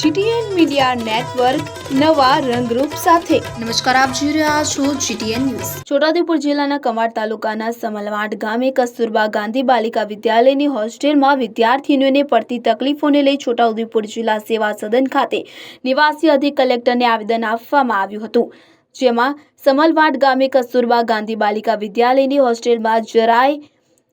GTN media network નવા રંગરૂપ સાથે. નમસ્કાર આપ જોઈ રહ્યા છો જીટીએન ન્યૂઝ. છોટાઉદેપુર જિલ્લાના કમાડ તાલુકાના સમલવાડ ગામે કસ્તુરબા ગાંધી બાલિકા વિદ્યાલયની હોસ્ટેલમાં વિદ્યાર્થીનીઓને પડતી તકલીફોને લઈ છોટાઉદેપુર જિલ્લા સેવા સદન ખાતે નિવાસી અધિક કલેક્ટરને આવેદન આપવામાં આવ્યું હતું. જેમાં સમલવાડ ગામે કસ્તુરબા ગાંધી બાલિકા વિદ્યાલયની હોસ્ટેલમાં જરાય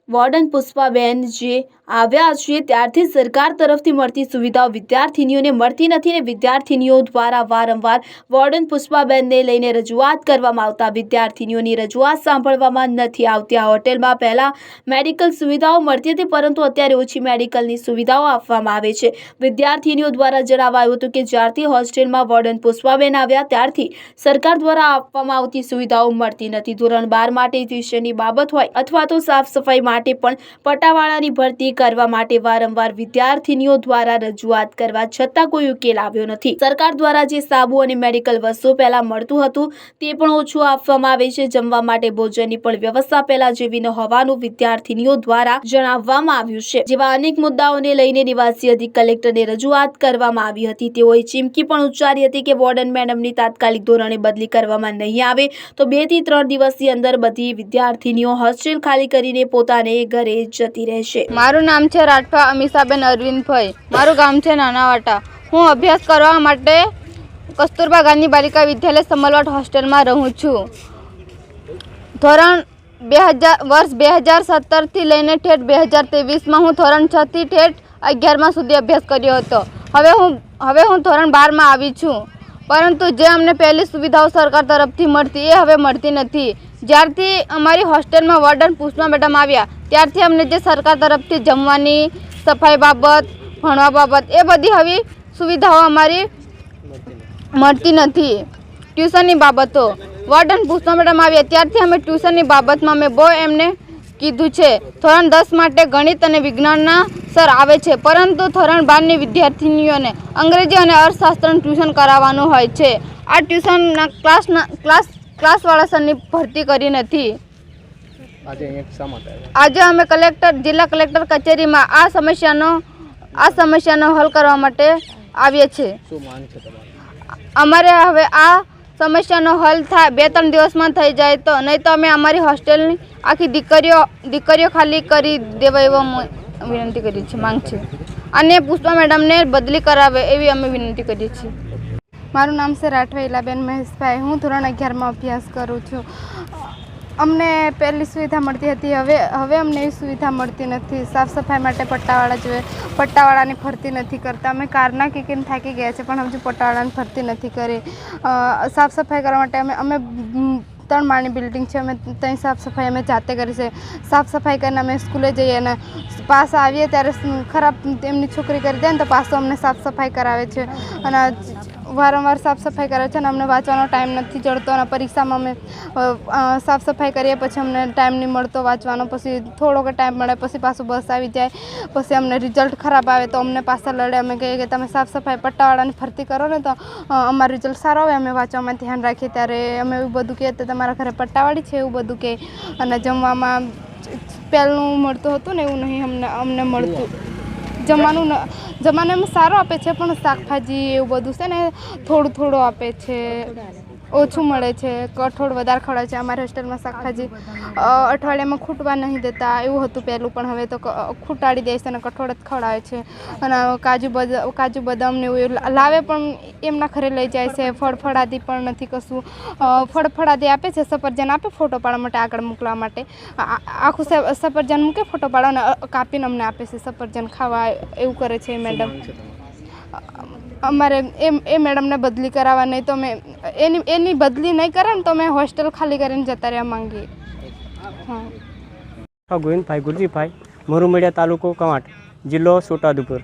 વોર્ડન પુષ્પાબેન જે આવ્યા છે ત્યારથી સરકાર તરફથી મળતી સુવિધાઓ વિદ્યાર્થીનીઓને મળતી નથી ને વિદ્યાર્થીનીઓ દ્વારા વારંવાર વોર્ડન પુષ્પાબેનને લઈને રજૂઆત કરવામાં આવતા, વિદ્યાર્થીનીઓની રજૂઆત સાંભળવામાં નથી આવતી. આ હોટેલમાં પહેલાં મેડિકલ સુવિધાઓ મળતી હતી, પરંતુ અત્યારે ઓછી મેડિકલની સુવિધાઓ આપવામાં આવે છે. વિદ્યાર્થીનીઓ દ્વારા જણાવાયું હતું કે, જ્યારથી હોસ્ટેલમાં વોર્ડન પુષ્પાબેન આવ્યા, ત્યારથી સરકાર દ્વારા આપવામાં આવતી સુવિધાઓ મળતી નથી. ધોરણ બાર માટે ટ્યુશનની બાબત હોય અથવા તો સાફ સફાઈ માટે પણ પટાવાળાની ભરતી કરવા માટે વારંવાર વિદ્યાર્થીનીઓ દ્વારા રજૂઆત કરવા છતાં કોઈ ઉકેલ આવ્યો નથી. સરકાર દ્વારા જે સાબુ અને મેડિકલ વસ્તુઓ પહેલા મળતું હતું, તે પણ ઓછું આપવામાં આવે છે. જમવા માટે ભોજનની પણ વ્યવસ્થા પહેલા જેવી ન હોવાનું વિદ્યાર્થીનીઓ દ્વારા જણાવવામાં આવ્યું છે. જેવા અનેક મુદ્દાઓને લઈને નિવાસી અધિક કલેક્ટરને રજૂઆત કરવામાં આવી હતી. તેઓએ ચીમકી પણ ઉચ્ચારી હતી કે વોર્ડન મેડમની તાત્કાલિક ધોરણે બદલી કરવામાં નહીં આવે. તો બેથી ત્રણ દિવસની અંદર બધી વિદ્યાર્થીનીઓ હોસ્ટેલ ખાલી કરીને પોતાને ઘરે જતી રહેશે. મારું નામ છે રાઠવા અમીષાબેન અરવિંદભાઈ. મારું ગામ છે નાનાવાટા. હું અભ્યાસ કરવા માટે કસ્તુરબા ગાંધી બાલિકા વિદ્યાલય સમલવાટ હોસ્ટેલમાં રહું છું. ધોરણ બે હજાર, વર્ષ બે હજાર સત્તરથી લઈને ઠેઠ બે હજાર ત્રેવીસમાં હું ધોરણ છથી ઠેઠ અગિયારમાં સુધી અભ્યાસ કર્યો હતો. હવે હું હવે હું ધોરણ બારમાં આવી છું. પરંતુ જે અમને પહેલી સુવિધાઓ સરકાર તરફથી મળતી એ હવે મળતી નથી. જ્યારથી અમારી હોસ્ટેલમાં વોર્ડન પુષ્પા મેડમ આવ્યા, ત્યારથી અમને જે સરકાર તરફથી જમવાની સફાઈ બાબત, ભણવા બાબત, એ બધી હવે સુવિધાઓ અમારી મળતી નથી. ટ્યુશનની બાબતો. વોર્ડન પુષ્પા મેડમ આવ્યા, ત્યારથી અમે ટ્યુશનની બાબતમાં અમે બહુ એમને કીધું છે. ધોરણ દસ માટે ગણિત અને વિજ્ઞાનના સર આવે છે, પરંતુ ધોરણ બારની વિદ્યાર્થીનીઓને અંગ્રેજી અને અર્થશાસ્ત્રનું ટ્યુશન કરાવવાનું હોય છે. આ ટ્યુશનના ક્લાસના ક્લાસ ક્લાસવાળા સરની ભરતી કરી નથી. આજે અમે કલેક્ટર જિલ્લા કલેક્ટર કચેરીમાં આ સમસ્યાનો આ સમસ્યાનો હલ કરવા માટે આવીએ છીએ. છે અમારે હવે આ સમસ્યાનો હલ થાય બે ત્રણ દિવસમાં થઈ જાય તો નહીં તો અમે અમારી હોસ્ટેલની આખી દીકરીઓ દીકરીઓ ખાલી કરી દેવા એવો વિનંતી કરીએ છીએ માંગ છે. અને પુષ્પા મેડમને બદલી કરાવે એવી અમે વિનંતી કરીએ છીએ. મારું નામ છે રાઠવા ઇલાબેન મહેશભાઈ. હું ધોરણ અગિયારમાં અભ્યાસ કરું છું. અમને પહેલી સુવિધા મળતી હતી. હવે હવે અમને એવી સુવિધા મળતી નથી. સાફ સફાઈ માટે પટ્ટાવાળા જોઈએ. પટ્ટાવાળાની ભરતી નથી કરતા. અમે કારના કીકીને થાકી ગયા છે, પણ હજુ પટ્ટાવાળાની ભરતી નથી કરી. સાફ સફાઈ કરવા માટે અમે અમે ત્રણ માળની બિલ્ડિંગ છે. અમે ત્યાં સાફ સફાઈ અમે જાતે કરી છે. સાફ સફાઈ કરીને અમે સ્કૂલે જઈએ અને પાસ આવીએ ત્યારે ખરાબ એમની છોકરી કરી દે ને તો પાસો અમને સાફ સફાઈ કરાવે છે. અને વારંવાર સાફ સફાઈ કરે છે અને અમને વાંચવાનો ટાઈમ નથી જડતો અને પરીક્ષામાં અમે સાફ સફાઈ કરીએ પછી અમને ટાઈમ નહીં મળતો વાંચવાનો. પછી થોડોક ટાઈમ મળે પછી પાછું બસ આવી જાય. પછી અમને રિઝલ્ટ ખરાબ આવે તો અમને પાછા લડે. અમે કહીએ કે તમે સાફ સફાઈ પટ્ટાવાળાની ભરતી કરો ને તો અમારું રિઝલ્ટ સારો આવે અમે વાંચવામાં ધ્યાન રાખીએ. ત્યારે અમે એવું બધું કહીએ તો તમારા ઘરે પટ્ટાવાળી છે એવું બધું કહે. અને જમવામાં પહેલું મળતું હતું ને એવું નહીં અમને અમને મળતું. જમવાનું જમવાનું એમ સારું આપે છે, પણ શાકભાજી એવું બધું છે ને, થોડું થોડું આપે છે. ઓછું મળે છે કઠોળ વધારે ખવડાવે છે. અમારા હોસ્ટેલમાં શાકભાજી અઠવાડિયામાં ખૂટવા નહીં દેતા એવું હતું પહેલું પણ હવે તો ખૂટાડી દે છે અને કઠોળ જ ખવડાવે છે. અને કાજુ બદામ કાજુ બદામ ને એવું લાવે પણ એમના ઘરે લઈ જાય છે. ફળફળાદી પણ નથી કશું. ફળફળાદી આપે છે સફરજન આપે ફોટો પાડવા માટે આગળ મોકલવા માટે. આખું સફરજન મૂકે ફોટો પાડવાને અ, કાપીને અમને આપે છે સફરજન ખાવા એવું કરે છે મેડમ. અમારે એ એ મેડમને બદલી કરાવવા નહીં તો અમે એની એની બદલી નહીં કરે ને તો અમે હોસ્ટેલ ખાલી કરીને જતા રહ્યા માંગીએ. હા. ગોવિંદભાઈ ગુરજીભાઈ મોરુમડિયા તાલુકો કવાંટ, જિલ્લો છોટાઉદેપુર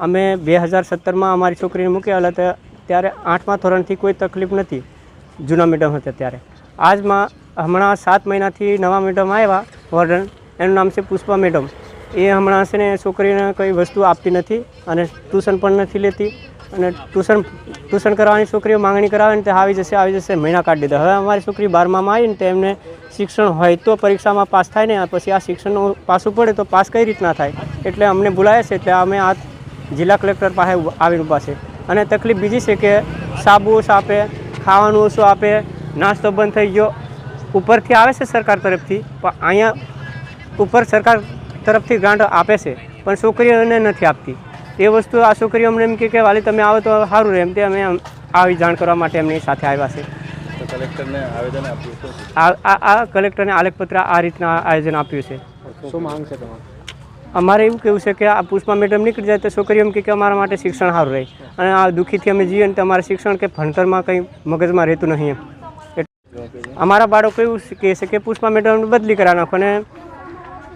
અમે બે હજાર સત્તરમાં અમારી છોકરીને મૂકેલા હતા, ત્યારે આઠમા ધોરણથી કોઈ તકલીફ નથી, જૂના મેડમ હતા ત્યારે. આજમાં હમણાં સાત મહિનાથી નવા મેડમ આવ્યા, વોર્ડન, એનું નામ છે પુષ્પા મેડમ. એ હમણાં છે ને છોકરીને કંઈ વસ્તુ આપતી નથી અને ટ્યુશન પણ નથી લેતી અને ટ્યુશન ટ્યુશન કરવાની છોકરીઓ માંગણી કરાવે ને તે આવી જશે આવી જશે, મહિના કાઢી દીધા. હવે અમારી છોકરી બારમામાં આવી ને તો શિક્ષણ હોય તો પરીક્ષામાં પાસ થાય ને પછી આ શિક્ષણનું પાસું પડે તો પાસ કઈ રીતના થાય? એટલે અમને બોલાવે છે, એટલે અમે આ જિલ્લા કલેક્ટર પાસે આવીને ઊભા છે. અને તકલીફ બીજી છે કે સાબુ ઓછો આપે ખાવાનું ઓછું આપે નાસ્તો બંધ થઈ ગયો. ઉપરથી આવે છે સરકાર તરફથી, પણ અહીંયા ઉપર સરકાર તરફથી ગ્રાન્ટ આપે છે, પણ છોકરીઓને નથી આપતી. એ વસ્તુ આ છોકરીઓ અમને એમ કહે કે વાલી તમે આવો તો સારું રહે એમ. તે અમે આવી જાણ કરવા માટે એમની સાથે આવ્યા છે. કલેક્ટરને આવેદન આપ્યું આ આ આ કલેક્ટરને આલેખપત્ર આ રીતના આયોજન આપ્યું છે. શું માંગ છે તમારી? અમારે એવું કેવું છે કે આ પુષ્પા મેડમ નીકળી જાય તો છોકરીઓ એમ કહે કે અમારા માટે શિક્ષણ સારું રહે. અને આ દુઃખીથી અમે જઈએ ને તો અમારે શિક્ષણ કે ભણતરમાં કંઈ મગજમાં રહેતું નહીં એમ. એટલે અમારા બાળકો એવું કહે છે કે પુષ્પા મેડમ બદલી કરા નાખો અને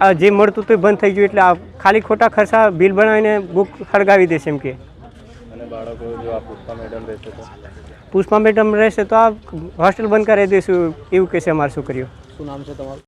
આ જે મળતું હતું એ બંધ થઈ ગયું એટલે આ ખાલી ખોટા ખર્ચા બિલ બનાવીને બુક સળગાવી દેશે એમ કે. અને બાળકો જો આ પુષ્પા મેડમ રહેશે તો? પુષ્પા મેડમ રહેશે તો આ હોસ્ટેલ બંધ કરાવી દઈશું એવું કહેશે અમારી છોકરીઓ. શું નામ છે તમારું?